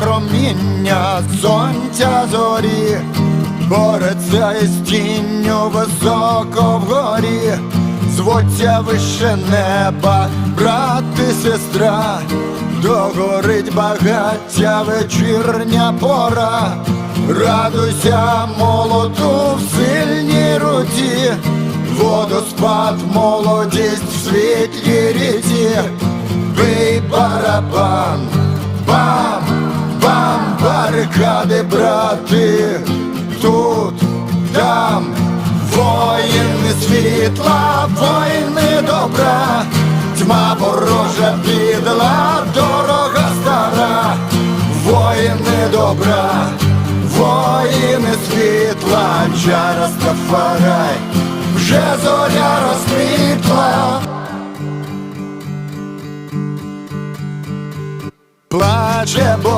проміння сонця зорі, бореться із тінню високо вгорі, звуться вище неба, брат і сестра, догорить багаття вечірня пора, радуйся молоду в сильній руці, водоспад, молодість в світлій ріці, барикади, брати, тут, там, воїни світла, воїни добра, тьма ворожа підла, дорога стара, воїни добра, воїни світла, чара Стафарай, вже зоря розквітла. Плаче бо